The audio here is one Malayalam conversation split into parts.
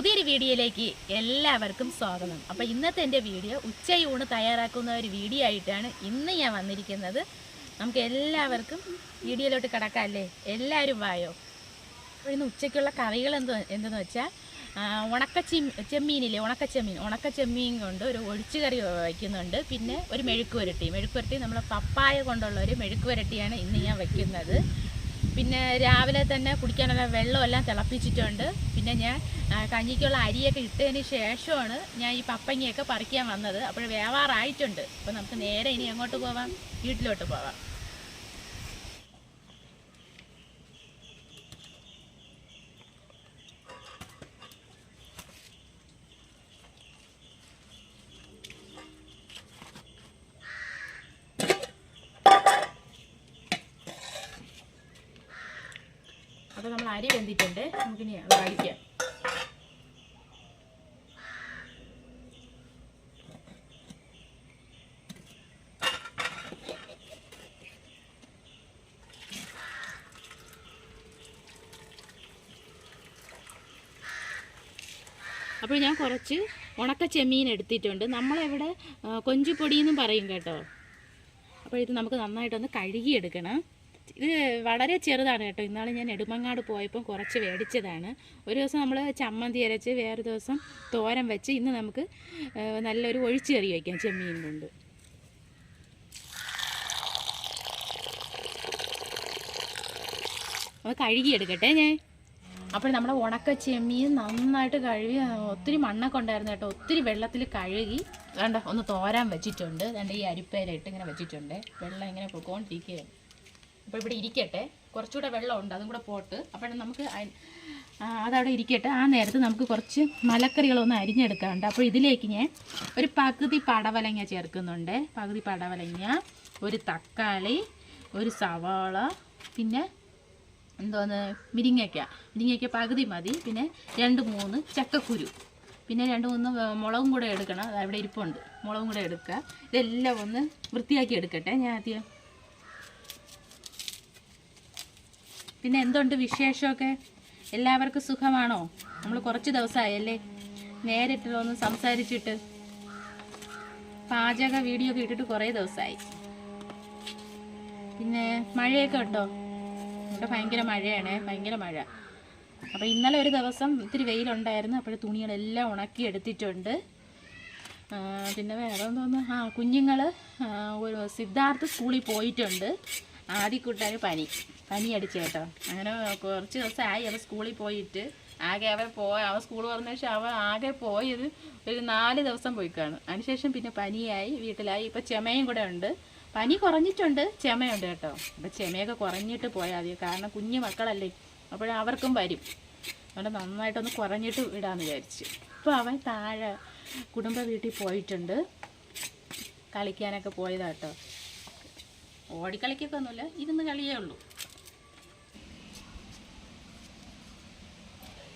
പുതിയൊരു വീഡിയോയിലേക്ക് എല്ലാവർക്കും സ്വാഗതം. അപ്പോൾ ഇന്നത്തെ എന്റെ വീഡിയോ ഉച്ചയൂണ് തയ്യാറാക്കുന്ന ഒരു വീഡിയോ ആയിട്ടാണ് ഇന്ന് ഞാൻ വന്നിരിക്കുന്നത്. നമുക്ക് എല്ലാവർക്കും വീഡിയോയിലോട്ട് കിടക്കാം അല്ലേ? എല്ലാവരും വായോ? അപ്പോൾ ഇന്ന് ഉച്ചയ്ക്കുള്ള കറികൾ എന്തോ എന്തെന്ന് വെച്ചാൽ ഉണക്ക ചെം ചെമ്മീനില്ലേ? ഉണക്ക ചെമ്മീൻ ഉണക്ക ചെമ്മീൻ കൊണ്ട് ഒരു ഒഴിച്ചു കറി വയ്ക്കുന്നുണ്ട്. പിന്നെ ഒരു മെഴുക്ക് പുരട്ടി മെഴുക്ക് പുരട്ടി നമ്മൾ പപ്പായ കൊണ്ടുള്ള ഒരു മെഴുക്ക് പുരട്ടിയാണ് ഇന്ന് ഞാൻ വയ്ക്കുന്നത്. പിന്നെ രാവിലെ തന്നെ കുടിക്കാനുള്ള വെള്ളമെല്ലാം തിളപ്പിച്ചിട്ടുണ്ട്. പിന്നെ ഞാൻ കഞ്ഞിക്കുള്ള അരിയൊക്കെ ഇട്ടതിന് ശേഷമാണ് ഞാൻ ഈ പപ്പങ്ങയൊക്കെ പറിക്കാൻ വന്നത്. അപ്പോൾ വേവാറായിട്ടുണ്ട് അപ്പോൾ നമുക്ക് നേരെ ഇനി എങ്ങോട്ട് പോവാം. വീട്ടിലോട്ട് പോവാം അപ്പോൾ നമ്മൾ നമുക്ക് നമുക്കിനി അടിക്കാം. അപ്പോൾ ഞാൻ കുറച്ച് ഉണക്ക ചെമ്മീൻ എടുത്തിട്ടുണ്ട്. നമ്മളിവിടെ കൊഞ്ചുപൊടിയെന്നും കൊഞ്ചുപൊടി പറയും കേട്ടോ. അപ്പോൾ ഇത് നമുക്ക് നന്നായിട്ടൊന്ന് കഴുകിയെടുക്കണം. ഇത് വളരെ ചെറുതാണ് കേട്ടോ. ഇന്നാൾ ഞാൻ നെടുമങ്ങാട് പോയപ്പോൾ കുറച്ച് മേടിച്ചതാണ് ഒരു ദിവസം നമ്മൾ ചമ്മന്തി അരച്ച് വേറെ ദിവസം തോരൻ വെച്ച് ഇന്ന് നമുക്ക് നല്ലൊരു ഒഴിച്ചു കറി വയ്ക്കാം ചെമ്മീൻ കൊണ്ട്. അത് കഴുകിയെടുക്കട്ടെ ഞാൻ. അപ്പോൾ നമ്മുടെ ഉണക്ക ചെമ്മീൻ നന്നായിട്ട് കഴുകി ഒത്തിരി മണ്ണൊക്കെ ഉണ്ടായിരുന്നു കേട്ടോ. ഒത്തിരി വെള്ളത്തിൽ കഴുകി വേണ്ട ഒന്ന് തോരാൻ വെച്ചിട്ടുണ്ട്. രണ്ട് ഈ അരിപ്പയിലിട്ട് ഇങ്ങനെ വെച്ചിട്ടുണ്ട്. വെള്ളം ഇങ്ങനെ പൊക്കോണ്ടിരിക്കുകയാണ്. അപ്പോൾ ഇവിടെ ഇരിക്കട്ടെ. കുറച്ചുകൂടെ വെള്ളമുണ്ട് അതും കൂടെ പോട്ട്. അപ്പോൾ നമുക്ക് അതവിടെ ഇരിക്കട്ടെ. ആ നേരത്ത് നമുക്ക് കുറച്ച് മലക്കറികളൊന്ന് അരിഞ്ഞെടുക്കാറുണ്ട് അപ്പോൾ ഇതിലേക്ക് ഞാൻ ഒരു പകുതി പടവലങ്ങ ചേർക്കുന്നുണ്ട്. പകുതി പടവലങ്ങ ഒരു തക്കാളി ഒരു സവാള പിന്നെ എന്തോന്ന്? മിരിങ്ങയ്ക്ക. മിരിങ്ങയ്ക്ക പകുതി മതി. പിന്നെ രണ്ട് മൂന്ന് ചക്കക്കുരു. പിന്നെ രണ്ട് മൂന്ന് മുളകും കൂടെ എടുക്കണം. അവിടെ ഇരിപ്പുണ്ട്. മുളകും കൂടെ എടുക്കുക. ഇതെല്ലാം ഒന്ന് വൃത്തിയാക്കി എടുക്കട്ടെ. ഞാൻ ആദ്യം പിന്നെ എന്തുണ്ട് വിശേഷമൊക്കെ? എല്ലാവർക്കും സുഖമാണോ? നമ്മൾ കുറച്ച് ദിവസമായല്ലേ. നേരിട്ടൊന്ന് സംസാരിച്ചിട്ട്. പാചക വീഡിയോ ഒക്കെ ഇട്ടിട്ട് കുറേ ദിവസമായി. പിന്നെ മഴയൊക്കെ ഉണ്ടോ? ഇവിടെ ഭയങ്കര മഴയാണ്. ഭയങ്കര മഴ. അപ്പോൾ ഇന്നലെ ഒരു ദിവസം ഇത്തിരി വെയിലുണ്ടായിരുന്നു. അപ്പോൾ തുണികളെല്ലാം ഉണക്കി എടുത്തിട്ടുണ്ട്. പിന്നെ വേറെ എന്തോന്ന്? ആ കുഞ്ഞുങ്ങൾ ഒരു സിദ്ധാർത്ഥ സ്കൂളിൽ പോയിട്ടുണ്ട്. ആദ്യക്കുട്ടാന് പനി. പനി അടിച്ചു കേട്ടോ. അങ്ങനെ കുറച്ച് ദിവസമായി അവൻ സ്കൂളിൽ പോയിട്ട്. ആകെ അവൻ പോയ അവൻ സ്കൂൾ പറഞ്ഞ ശേഷം അവൻ ആകെ പോയത് ഒരു നാല് ദിവസം പോയി കാണും അതിനുശേഷം പിന്നെ പനിയായി വീട്ടിലായി. ഇപ്പം ചുമയും കൂടെ ഉണ്ട്. പനി കുറഞ്ഞിട്ടുണ്ട്. ചുമയുണ്ട് കേട്ടോ. അപ്പം ചുമയൊക്കെ കുറഞ്ഞിട്ട് പോയാൽ മതി. കാരണം കുഞ്ഞു മക്കളല്ലേ. അപ്പോൾ അവർക്കും വരും. അതുകൊണ്ട് നന്നായിട്ടൊന്ന് കുറഞ്ഞിട്ട് വിടാമെന്ന് വിചാരിച്ചു. ഇപ്പോൾ അവൻ താഴെ കുടുംബ വീട്ടിൽ പോയിട്ടുണ്ട്. കളിക്കാനൊക്കെ പോയതാട്ടോ ഓടിക്കളിക്കൊക്കെ ഒന്നുമില്ല ഇരുന്ന് കളിയേ ഉള്ളൂ.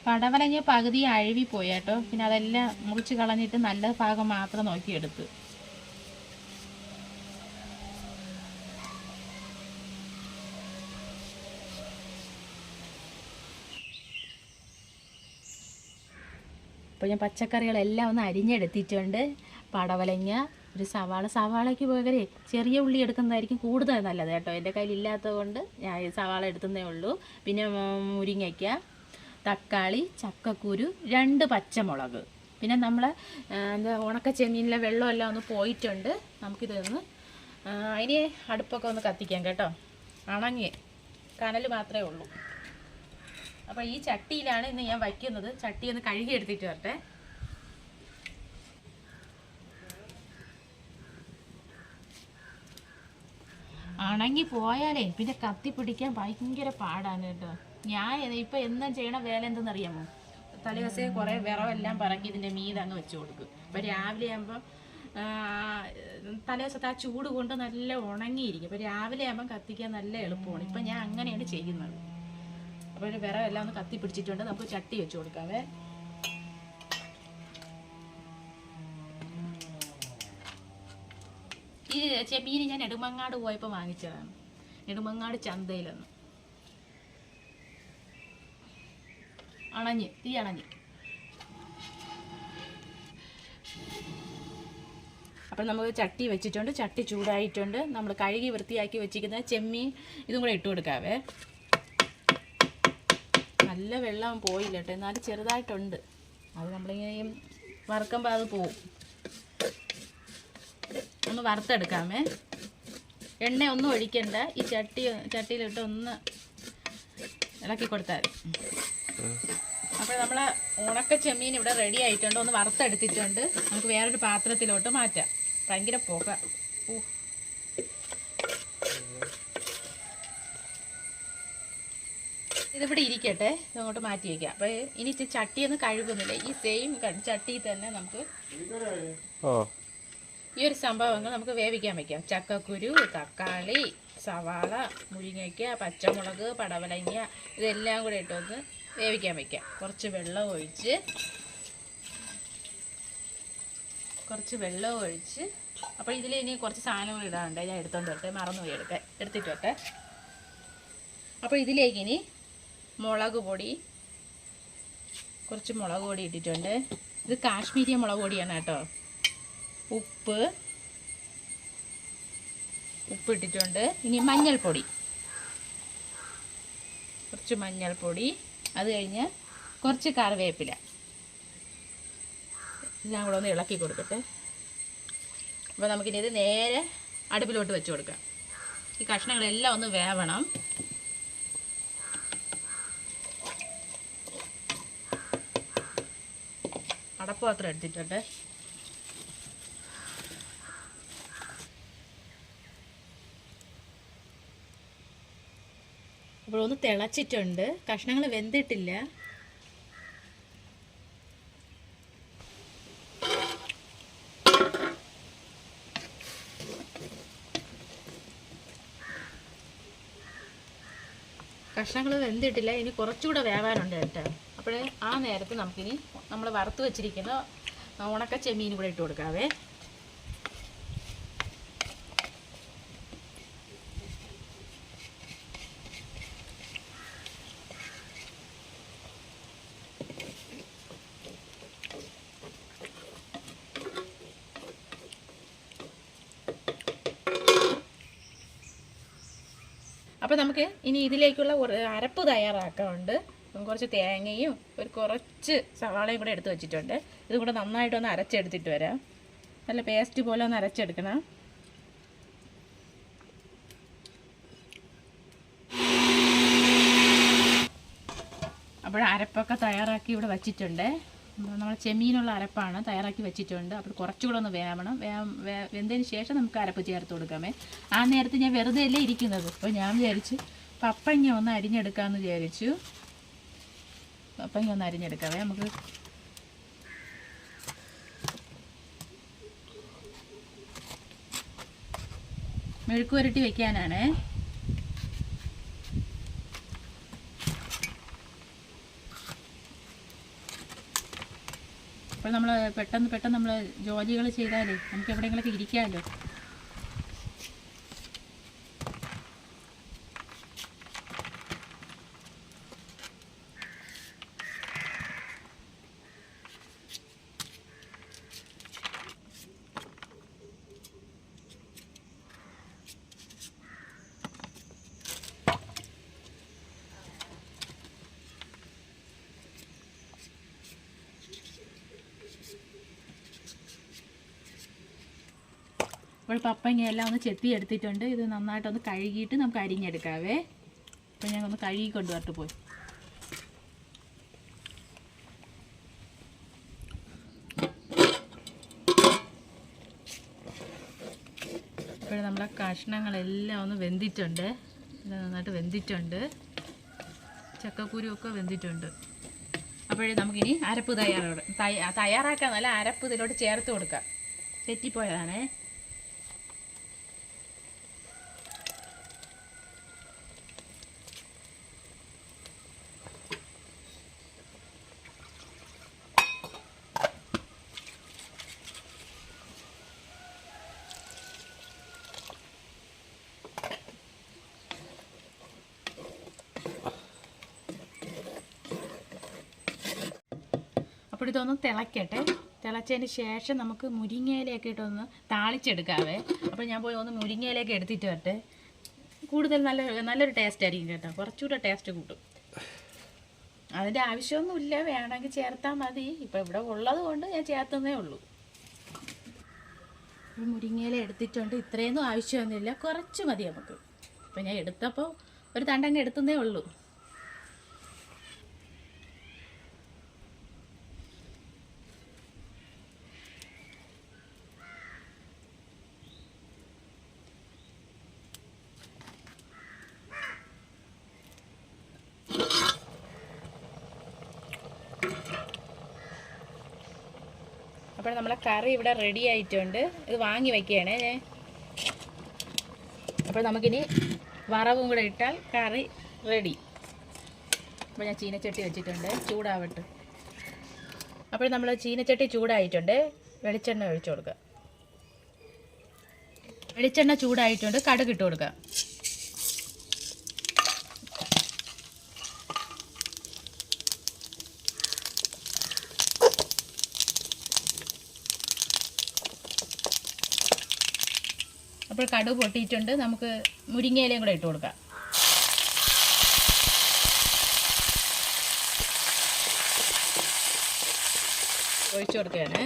പടവലങ്ങ പകുതി അഴുവി പോയി കേട്ടോ പിന്നെ അതെല്ലാം മുറിച്ച് കളഞ്ഞിട്ട് നല്ല ഭാഗം മാത്രം നോക്കിയെടുത്ത്. അപ്പോൾ ഞാൻ പച്ചക്കറികളെല്ലാം ഒന്ന് അരിഞ്ഞെടുത്തിട്ടുണ്ട്. പടവലങ്ങ ഒരു സവാള സവാളയ്ക്ക് പകരം ചെറിയ ഉള്ളി എടുക്കുന്നതായിരിക്കും കൂടുതൽ നല്ലത് കേട്ടോ. എന്റെ കയ്യിൽ ഇല്ലാത്തത് കൊണ്ട് ഞാൻ സവാള എടുക്കുന്നേ ഉള്ളൂ. പിന്നെ മുരിങ്ങയ്ക്ക തക്കാളി ചക്കക്കുരു രണ്ട് പച്ചമുളക്. പിന്നെ നമ്മൾ എന്താ ഉണക്ക ചെമ്മീനിലെ വെള്ളമെല്ലാം ഒന്ന് പോയിട്ടുണ്ട്. നമുക്കിതൊന്ന് അതിന് അടുപ്പൊക്കെ ഒന്ന് കത്തിക്കാം കേട്ടോ. അണങ്ങി കനൽ മാത്രമേ ഉള്ളൂ. അപ്പോൾ ഈ ചട്ടിയിലാണ് ഇന്ന് ഞാൻ വയ്ക്കുന്നത്. ചട്ടി ഒന്ന് കഴുകി എടുത്തിട്ട് വരട്ടെ. അണങ്ങി പോയാലേ പിന്നെ കത്തി പിടിക്കാൻ ഭയങ്കര പാടാണ് കേട്ടോ. ഞാൻ ഇപ്പം എന്നും ചെയ്യണ വേല എന്തെന്നറിയാമോ? തലേദിവസേ കുറേ വിറവെല്ലാം പറക്കി ഇതിന്റെ മീത് അങ്ങ് വെച്ച് കൊടുക്കും. അപ്പോൾ രാവിലെ ആകുമ്പോ തലേദിവസത്തെ ആ ചൂട് കൊണ്ട് നല്ല ഉണങ്ങിയിരിക്കും. അപ്പൊ രാവിലെ ആകുമ്പോൾ കത്തിക്കാൻ നല്ല എളുപ്പമാണ്. ഇപ്പൊ ഞാൻ അങ്ങനെയാണ് ചെയ്യുന്നത്. അപ്പോൾ വിറവെല്ലാം ഒന്ന് കത്തി പിടിച്ചിട്ടുണ്ട്. നമുക്ക് ചട്ടി വെച്ച് കൊടുക്കാവേ. ഈ ചെമ്മീൻ ഞാൻ നെടുമങ്ങാട് പോയപ്പോൾ വാങ്ങിച്ചതാണ്. നെടുമങ്ങാട് ചന്തയിലൊന്ന്. അണഞ്ഞ് തീ അണഞ്ഞ്. അപ്പം നമുക്ക് ചട്ടി വെച്ചിട്ടുണ്ട് ചട്ടി ചൂടായിട്ടുണ്ട്. നമ്മൾ കഴുകി വൃത്തിയാക്കി വെച്ചിരിക്കുന്ന ചെമ്മീൻ ഇതും കൂടെ ഇട്ട് കൊടുക്കാവേ. നല്ല വെള്ളം പോയില്ല കേട്ടോ എന്നാലും ചെറുതായിട്ടുണ്ട്. അത് നമ്മളിങ്ങനെയും വറുക്കുമ്പോൾ അത് പോവും. ഒന്ന് വറുത്തെടുക്കാമേ. എണ്ണ ഒന്നും ഒഴിക്കണ്ട. ഈ ചട്ടി ചട്ടിയിലിട്ട് ഒന്ന് ഇളക്കി കൊടുത്താൽ അപ്പോൾ നമ്മൾ ഉണക്ക ചെമ്മീൻ ഇവിടെ റെഡി ആയിട്ടുണ്ട്. ഒന്ന് വറുത്തെടുത്തിട്ടുണ്ട്. നമുക്ക് വേറൊരു പാത്രത്തിലോട്ട് മാറ്റാം. ഭയങ്കര പുക. ഇതിവിടെ ഇരിക്കട്ടെ. ഇതങ്ങോട്ട് മാറ്റി വയ്ക്കാം. അപ്പോൾ ഇനി ചട്ടിയൊന്നും കഴുകുന്നില്ല. ഈ സെയിം ചട്ടി തന്നെ നമുക്ക് ഈ ഒരു സംഭവങ്ങൾ നമുക്ക് വേവിക്കാൻ വയ്ക്കാം ചക്കക്കുരു തക്കാളി സവാള മുരിങ്ങയ്ക്ക പച്ചമുളക് പടവലങ്ങ ഇതെല്ലാം കൂടെ ഇട്ടൊന്ന് വേവിക്കാൻ വയ്ക്കാം കുറച്ച് വെള്ളം ഒഴിച്ച് കുറച്ച് വെള്ളം ഒഴിച്ച് അപ്പോൾ ഇതിൽ ഇനി കുറച്ച് സാധനങ്ങൾ ഇടാനുണ്ട്. ഞാൻ എടുത്തോണ്ട് വരട്ടെ. മറന്നുപോയി എടുക്കാൻ എടുത്തിട്ട് വരട്ടെ. അപ്പോൾ ഇതിലേക്ക് ഇനി മുളക് പൊടി കുറച്ച് മുളക് പൊടി ഇട്ടിട്ടുണ്ട്. ഇത് കാശ്മീരി മുളക് പൊടിയാണ് കേട്ടോ. ഉപ്പ്. ഉപ്പ് ഇട്ടിട്ടുണ്ട് ഇനി മഞ്ഞൾപ്പൊടി. കുറച്ച് മഞ്ഞൾപ്പൊടി. അത് കഴിഞ്ഞ് കുറച്ച് കറിവേപ്പില. എല്ലാം കൂടെ ഒന്ന് ഇളക്കി കൊടുക്കട്ടെ. അപ്പോൾ നമുക്കിനി ഇത് നേരെ അടുപ്പിലോട്ട് വെച്ച് കൊടുക്കാം. ഈ കഷ്ണങ്ങളെല്ലാം ഒന്ന് വേവണം. അടപ്പ് അടപ്പാത്രം എടുത്തിട്ടുണ്ട്. അപ്പോൾ ഒന്ന് തിളച്ചിട്ടുണ്ട്. കഷ്ണങ്ങൾ വെന്തിട്ടില്ല. കഷ്ണങ്ങൾ വെന്തിട്ടില്ല. ഇനി കുറച്ചുകൂടെ വേവാനുണ്ട് കേട്ടോ. അപ്പോൾ ആ നേരത്ത് നമുക്കിനി നമ്മൾ വറുത്ത് വെച്ചിരിക്കുന്ന ഉണക്ക ചെമ്മീൻ കൂടെ ഇട്ട് കൊടുക്കാവേ. നമുക്ക് ഇനി ഇതിലേക്കുള്ള അരപ്പ് തയ്യാറാക്കാറുണ്ട് കുറച്ച് തേങ്ങയും ഒരു കുറച്ച് സവാളയും കൂടെ എടുത്ത് വെച്ചിട്ടുണ്ട്. ഇതും കൂടെ നന്നായിട്ടൊന്ന് അരച്ചെടുത്തിട്ട് വരാം. നല്ല പേസ്റ്റ് പോലെ ഒന്ന് അരച്ചെടുക്കണം. അപ്പോൾ അരപ്പൊക്കെ തയ്യാറാക്കി ഇവിടെ വെച്ചിട്ടുണ്ട്. നമ്മൾ ചെമ്മീനുള്ള അരപ്പാണ് തയ്യാറാക്കി വെച്ചിട്ടുണ്ട്. അപ്പോൾ കുറച്ചുകൂടെ ഒന്ന് വേവണം. വെന്തതിന് ശേഷം നമുക്ക് അരപ്പ് ചേർത്ത് കൊടുക്കാമേ. ആ നേരത്ത് ഞാൻ വെറുതെ അല്ലേ ഇരിക്കുന്നത്? അപ്പോൾ ഞാൻ വിചാരിച്ച് പപ്പങ്ങ ഒന്ന് അരിഞ്ഞെടുക്കാമെന്ന് വിചാരിച്ചു. പപ്പങ്ങ ഒന്ന് അരിഞ്ഞെടുക്കാമേ നമുക്ക് മെഴുക്ക് പുരട്ടി വെക്കാനാണേ. അപ്പോൾ നമ്മൾ പെട്ടെന്ന് പെട്ടെന്ന് നമ്മൾ ജോലികൾ ചെയ്താലേ നമുക്ക് എവിടെയെങ്കിലുമൊക്കെ ഇരിക്കാമല്ലോ. അപ്പോൾ പപ്പങ്ങയെല്ലാം ഒന്ന് ചെത്തി എടുത്തിട്ടുണ്ട്. ഇത് നന്നായിട്ടൊന്ന് കഴുകിയിട്ട് നമുക്ക് അരിഞ്ഞെടുക്കാവേ. അപ്പോൾ ഞാൻ ഒന്ന് കഴുകി കൊണ്ടുവരട്ട് പോയി. ഇപ്പോൾ നമ്മളെ കഷ്ണങ്ങളെല്ലാം ഒന്ന് വെന്തിട്ടുണ്ട്. ഇത് നന്നായിട്ട് വെന്തിട്ടുണ്ട്. ഒക്കെ വെന്തിട്ടുണ്ട്. അപ്പോഴേ നമുക്കിനി അരപ്പ് തയ്യാറോട് തയ്യാറാക്കാൻ നല്ല അരപ്പ് ഇതിലോട്ട് ചേർത്ത് കൊടുക്കാം. തെറ്റിപ്പോയതാണേ. അപ്പോൾ തിളക്കട്ടെ. തിളച്ചതിന് ശേഷം നമുക്ക് മുരിങ്ങയിലേക്ക് ഇട്ടൊന്ന് താളിച്ചെടുക്കാവേ. അപ്പോൾ ഞാൻ പോയി ഒന്ന് മുരിങ്ങയിലേക്ക് എടുത്തിട്ട് വരട്ടെ. കൂടുതൽ നല്ല നല്ലൊരു ടേസ്റ്റ് ആയിരിക്കും കേട്ടോ. കുറച്ചുകൂടെ ടേസ്റ്റ് കൂട്ടും അതിന്റെ ആവശ്യമൊന്നുമില്ല. വേണമെങ്കിൽ ചേർത്താൽ മതി. ഇപ്പം ഇവിടെ ഉള്ളത് കൊണ്ട് ഞാൻ ചേർത്തുന്നേ ഉള്ളൂ. ഇപ്പം മുരിങ്ങയില എടുത്തിട്ടുണ്ട്. ഇത്രയൊന്നും ആവശ്യമൊന്നുമില്ല. കുറച്ച് മതി നമുക്ക്. അപ്പം ഞാൻ എടുത്തപ്പോൾ ഒരു തണ്ടങ്ങ് എടുത്തുന്നേ ഉള്ളൂ. അപ്പോൾ നമ്മളെ കറി ഇവിടെ റെഡി ആയിട്ടുണ്ട്. ഇത് വാങ്ങി വയ്ക്കുകയാണേ അപ്പോൾ നമുക്കിനി വറവും കൂടെ ഇട്ടാൽ കറി റെഡി അപ്പോൾ ഞാൻ ചീനച്ചട്ടി വെച്ചിട്ടുണ്ട്. ചൂടാവട്ടെ. അപ്പോൾ നമ്മൾ ചീനച്ചട്ടി ചൂടായിട്ടുണ്ട്. വെളിച്ചെണ്ണ ഒഴിച്ചു കൊടുക്കുക. വെളിച്ചെണ്ണ ചൂടായിട്ടുണ്ട്. കടുക് ഇട്ട് കൊടുക്കുക. അപ്പോൾ കടുക് പൊട്ടിയിട്ടുണ്ട്. നമുക്ക് മുരിങ്ങയിലയും കൂടെ ഇട്ട് കൊടുക്കാം. ഒഴിച്ചു കൊടുക്കുകയാണ്.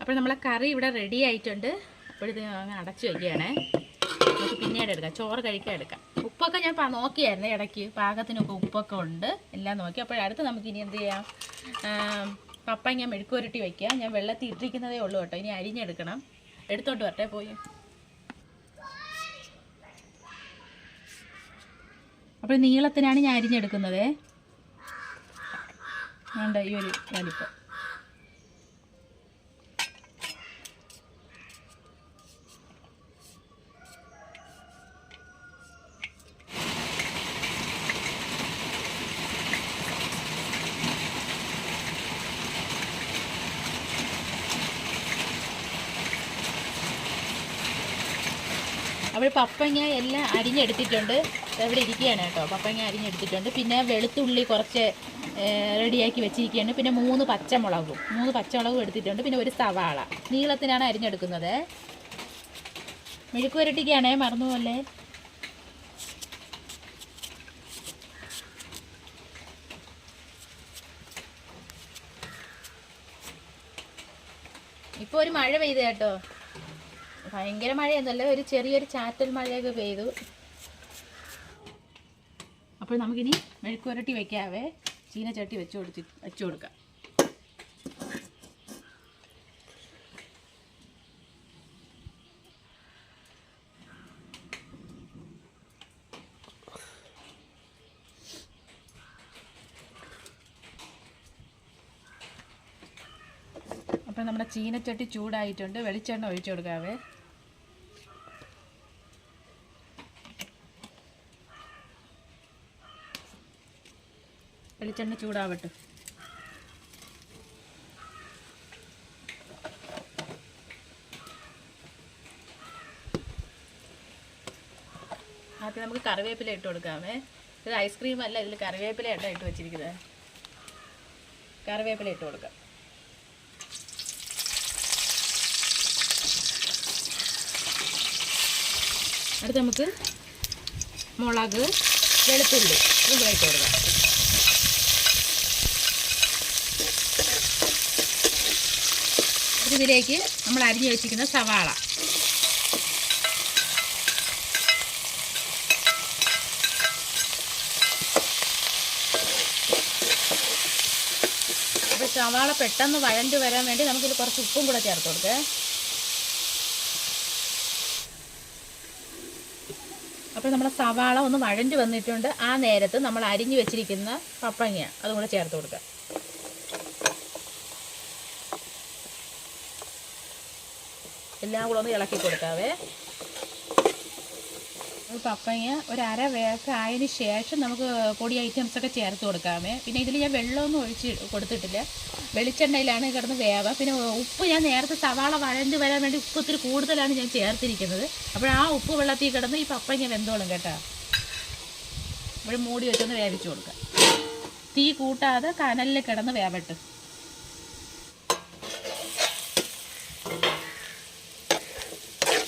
അപ്പോൾ നമ്മളെ കറി ഇവിടെ റെഡി ആയിട്ടുണ്ട്. അപ്പോൾ ഇത് അങ്ങ് അടച്ചു വയ്ക്കുകയാണേ നമുക്ക് പിന്നീട് എടുക്കാം. ചോറ് കഴിക്കാൻ എടുക്കാം. ഉപ്പൊക്കെ ഞാൻ നോക്കിയായിരുന്നു ഇടയ്ക്ക്. പാകത്തിനൊക്കെ ഉപ്പൊക്കെ ഉണ്ട്. എല്ലാം നോക്കി. അപ്പോൾ അടുത്ത് നമുക്ക് ഇനി എന്ത് ചെയ്യാം? പപ്പ ഞാൻ മെഴുക്കുരുട്ടി വയ്ക്കുക ഞാൻ വെള്ളത്തിൽ ഇട്ടിരിക്കുന്നതേ ഉള്ളൂ കേട്ടോ. ഇനി അരിഞ്ഞെടുക്കണം. എടുത്തോട്ട് വരട്ടെ പോയി. അപ്പോൾ നീളത്തിനാണ് ഞാൻ അരിഞ്ഞെടുക്കുന്നത്. വേണ്ട ഈ ഒരു വലിപ്പം. അപ്പോൾ പപ്പങ്ങ എല്ലാം അരിഞ്ഞെടുത്തിട്ടുണ്ട്. ഇവിടെ ഇരിക്കുകയാണ് കേട്ടോ. പപ്പങ്ങ അരിഞ്ഞെടുത്തിട്ടുണ്ട്. പിന്നെ വെളുത്തുള്ളി കുറച്ച് റെഡിയാക്കി വെച്ചിരിക്കുകയാണ്. പിന്നെ മൂന്ന് പച്ചമുളകും. മൂന്ന് പച്ചമുളകും എടുത്തിട്ടുണ്ട്. പിന്നെ ഒരു സവാള. നീളത്തിനാണ് അരിഞ്ഞെടുക്കുന്നത്. മെഴുക്ക് പുരട്ടിക്കാണേ മറന്നുപോലെ ഇപ്പോൾ ഒരു മഴ പെയ്തു കേട്ടോ. ഭയങ്കര മഴയൊന്നുമല്ല ഒരു ചെറിയൊരു ചാറ്റൽ മഴയൊക്കെ പെയ്തു. അപ്പോൾ നമുക്കിനി മെഴുക്കുരട്ടി വെക്കാവേ. ചീനച്ചട്ടി വെച്ച് കൊടുത്തി വെച്ച് കൊടുക്കാം. അപ്പോൾ നമ്മുടെ ചീനച്ചട്ടി ചൂടായിട്ടുണ്ട്. വെളിച്ചെണ്ണ ഒഴിച്ചു കൊടുക്കാവേ. വെളിച്ചെണ്ണ ചൂടാവട്ടെ. ആദ്യം നമുക്ക് കറിവേപ്പില ഇട്ട് കൊടുക്കാമേ. ഇത് ഐസ്ക്രീം അല്ല ഇതിൽ കറിവേപ്പില ഇട്ട ഇട്ട് വെച്ചിരിക്കുന്നത് കറിവേപ്പില ഇട്ട് കൊടുക്കാം. അടുത്ത് നമുക്ക് മുളക് വെളുത്തുള്ളി ഇത് ഇട്ട് കൊടുക്കാം. ഇതിലേക്ക് നമ്മൾ അരിഞ്ഞു വെച്ചിരിക്കുന്ന സവാള. അപ്പോൾ സവാള പെട്ടെന്ന് വഴണ്ട് വരാൻ വേണ്ടി നമുക്കിത് കുറച്ച് ഉപ്പും കൂടെ ചേർത്ത് കൊടുക്കേ. അപ്പോൾ നമ്മുടെ സവാള ഒന്ന് വഴഞ്ഞ് വന്നിട്ടുണ്ട്. ആ നേരത്ത് നമ്മൾ അരിഞ്ഞു വെച്ചിരിക്കുന്ന പപ്പങ്ങ അതും കൂടെ ചേർത്ത് കൊടുക്കുക എല്ലാം കൂടെ ഒന്ന് ഇളക്കി കൊടുക്കാവേ. പപ്പങ്ങ ഒരു അര വേക്ക് ആയതിന് ശേഷം നമുക്ക് പൊടി ഐറ്റംസ് ഒക്കെ ചേർത്ത് കൊടുക്കാമേ പിന്നെ ഇതിൽ ഞാൻ വെള്ളമൊന്നും ഒഴിച്ച് കൊടുത്തിട്ടില്ല. വെളിച്ചെണ്ണയിലാണ് കിടന്ന് വേവ പിന്നെ ഉപ്പ് ഞാൻ നേരത്തെ സവാള വഴഞ്ഞ് വരാൻ വേണ്ടി ഉപ്പ് ഒത്തിരി കൂടുതലാണ് ഞാൻ ചേർത്തിരിക്കുന്നത്. അപ്പോൾ ആ ഉപ്പ് വെള്ളത്തിൽ കിടന്ന് ഈ പപ്പങ്ങ വെന്തോളും കേട്ടോ. ഇവിടെ മൂടി വെച്ചൊന്ന് വേവിച്ച് കൊടുക്കാം തീ കൂട്ടാതെ കനലിൽ കിടന്ന് വേവട്ട്.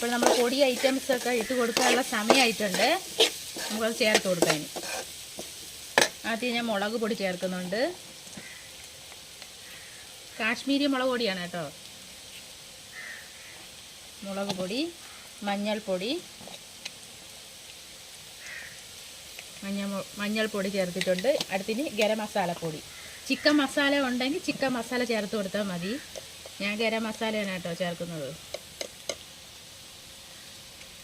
ഇപ്പോൾ നമ്മൾ പൊടി ഐറ്റംസ് ഒക്കെ ഇട്ട് കൊടുക്കാനുള്ള സമയമായിട്ടുണ്ട് നമുക്കത് ചേർത്ത് കൊടുക്കാൻ ആദ്യം ഞാൻ മുളക് പൊടി ചേർക്കുന്നുണ്ട്. കാശ്മീരി മുളക് പൊടിയാണ് കേട്ടോ. മുളക് പൊടി മഞ്ഞൾപ്പൊടി. മഞ്ഞ മഞ്ഞൾപ്പൊടി ചേർത്തിട്ടുണ്ട്. അടുത്തിന് ഗരം മസാലപ്പൊടി ചിക്കൻ മസാല ഉണ്ടെങ്കിൽ ചിക്കൻ മസാല ചേർത്ത് കൊടുത്താൽ മതി. ഞാൻ ഗരം മസാലയാണ് കേട്ടോ ചേർക്കുന്നത്.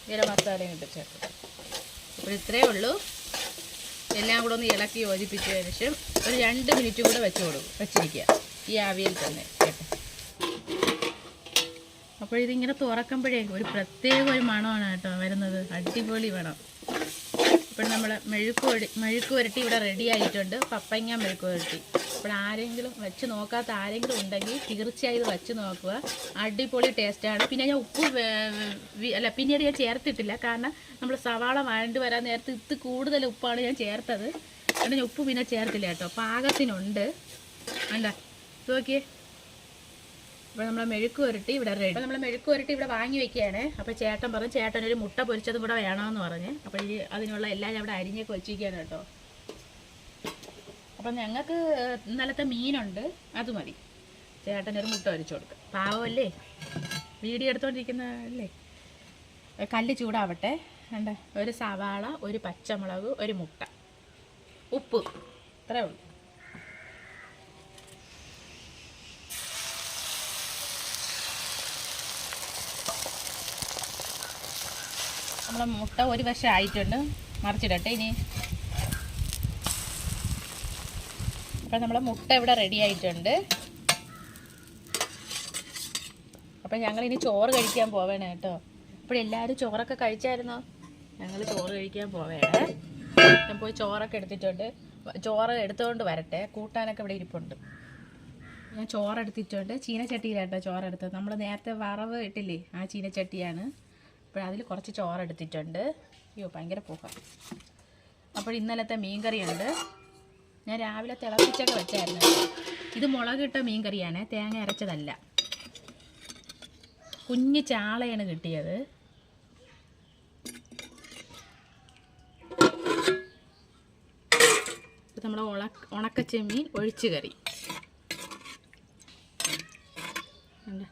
ഗരം മസാലയും ഇട്ട് ചേർക്കും. അപ്പോൾ ഇത്രയേ ഉള്ളൂ. എല്ലാം കൂടെ ഒന്ന് ഇളക്കി യോജിപ്പിച്ച ശേഷം ഒരു രണ്ട് മിനിറ്റ് കൂടെ വെച്ച് കൊടുക്കും. വെച്ചിരിക്കുക. ഈ ആവിയിൽ തന്നെ. കേട്ടോ? അപ്പോൾ ഇതിങ്ങനെ തുറക്കുമ്പോഴേ ഒരു പ്രത്യേക ഒരു മണമാണ് കേട്ടോ വരുന്നത്. അടിപൊളി മണം. ഇപ്പോൾ നമ്മൾ മെഴുക്ക് മെഴുക്ക് ഇവിടെ റെഡി ആയിട്ടുണ്ട്. പപ്പങ്ങ മെഴുക്ക് അപ്പോൾ ആരെങ്കിലും വെച്ച് നോക്കാത്ത ആരെങ്കിലും ഉണ്ടെങ്കിൽ തീർച്ചയായും ഇത് വെച്ച് നോക്കുക. അടിപൊളി ടേസ്റ്റാണ് പിന്നെ ഞാൻ ഉപ്പ് അല്ല പിന്നീട് ഞാൻ ചേർത്തിട്ടില്ല. കാരണം നമ്മൾ സവാള വഴണ്ട് വരാൻ നേരത്തെ ഇത് കൂടുതൽ ഉപ്പാണ് ഞാൻ ചേർത്തത്. അതുകൊണ്ട് ഞാൻ ഉപ്പ് പിന്നെ ചേർത്തില്ല കേട്ടോ. പാകത്തിനുണ്ട്. അല്ല നോക്കിയേ. അപ്പോൾ നമ്മളെ മെഴുക്ക് പുരട്ടി ഇവിടെ റെഡി നമ്മളെ മെഴുക്ക് പുരട്ടി ഇവിടെ വാങ്ങി വെക്കുകയാണ്. അപ്പോൾ ചേട്ടൻ പറഞ്ഞു ചേട്ടൻ ഒരു മുട്ട പൊരിച്ചതും കൂടെ വേണമെന്ന് പറഞ്ഞ്. അപ്പോൾ ഈ അതിനുള്ള എല്ലാം ഞാൻ ഇവിടെ അരിഞ്ഞൊക്കെ വെച്ചിരിക്കുകയാണ് കേട്ടോ. അപ്പം ഞങ്ങൾക്ക് ഇന്നലത്തെ മീനുണ്ട്. അത് മതി. ചേട്ടനൊരു മുട്ട പൊരിച്ചു കൊടുക്കുക പാവമല്ലേ? വീഡിയോ എടുത്തോണ്ടിരിക്കുന്ന അല്ലേ കല്ല് ചൂടാവട്ടെ. കണ്ട? ഒരു സവാള ഒരു പച്ചമുളക് ഒരു മുട്ട. ഉപ്പ്. ഇത്രേ ഉള്ളൂ. നമ്മൾ മുട്ട ഒരു വശം ആയിട്ടുണ്ട്. മറിച്ചിടട്ടെ ഇനി. അപ്പം നമ്മളെ മുട്ട ഇവിടെ റെഡി ആയിട്ടുണ്ട്. അപ്പം ഞങ്ങൾ ഇനി ചോറ് കഴിക്കാൻ പോവേണേ കേട്ടോ. ഇപ്പോൾ എല്ലാവരും ചോറൊക്കെ കഴിച്ചായിരുന്നോ? ഞങ്ങൾ ചോറ് കഴിക്കാൻ പോവേണേ. ഞാൻ പോയി ചോറൊക്കെ എടുത്തിട്ടുണ്ട്. ചോറ് എടുത്തുകൊണ്ട് വരട്ടെ. കൂട്ടാനൊക്കെ ഇവിടെ ഇരിപ്പുണ്ട്. ഞാൻ ചോറ് എടുത്തിട്ടുണ്ട്. ചീനച്ചട്ടിയിലാട്ടോ ചോറ് എടുത്തത്. നമ്മൾ നേരത്തെ വറവ് ഇട്ടില്ലേ ആ ചീനച്ചട്ടിയാണ്. അപ്പോൾ അതിൽ കുറച്ച് ചോറ് എടുത്തിട്ടുണ്ട്. അയ്യോ ഭയങ്കര പോക അപ്പോൾ ഇന്നലത്തെ മീൻകറിയുണ്ട്. ഞാൻ രാവിലെ തിളപ്പിച്ചൊക്കെ വെച്ചായിരുന്നു ഇത് മുളകിട്ട മീൻ കറിയാണ് തേങ്ങ അരച്ചതല്ല. കുഞ്ഞ് ചാളയാണ് കിട്ടിയത്. ഇത് നമ്മുടെ ഉണക്ക ചെമ്മീൻ ഒഴിച്ചു കറി ഉണ്ട്.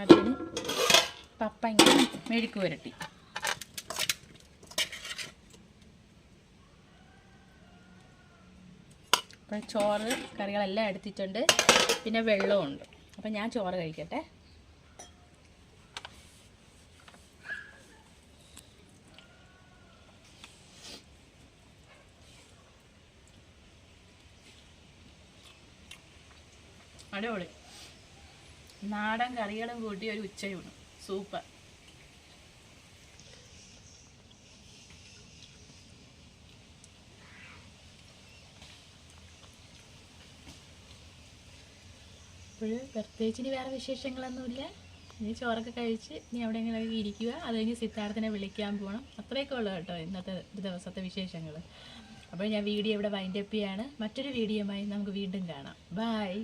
അതിന് പപ്പങ്ങ മെഴുക്ക് പുരട്ടി അപ്പം ചോറ് കറികളെല്ലാം എടുത്തിട്ടുണ്ട്. പിന്നെ വെള്ളമുണ്ട് അപ്പം ഞാൻ ചോറ് കഴിക്കട്ടെ. അടിപൊളി. നാടൻ കറികളും കൂട്ടി ഒരു ഉച്ചയൂണ്. സൂപ്പർ. അപ്പോൾ പ്രത്യേകിച്ച് ഇനി വേറെ വിശേഷങ്ങളൊന്നുമില്ല. ഇനി ചോറൊക്കെ കഴിച്ച് ഇനി എവിടെയെങ്കിലുമൊക്കെ ഇരിക്കുക. അത് കഴിഞ്ഞ് സിദ്ധാർത്ഥനെ വിളിക്കാൻ പോകണം അത്രയൊക്കെ ഉള്ളു കേട്ടോ ഇന്നത്തെ ദിവസത്തെ വിശേഷങ്ങൾ അപ്പോൾ ഞാൻ വീഡിയോ ഇവിടെ വൈൻഡപ്പ് ചെയ്യാണ്. മറ്റൊരു വീഡിയോയുമായി നമുക്ക് വീണ്ടും കാണാം. ബായ്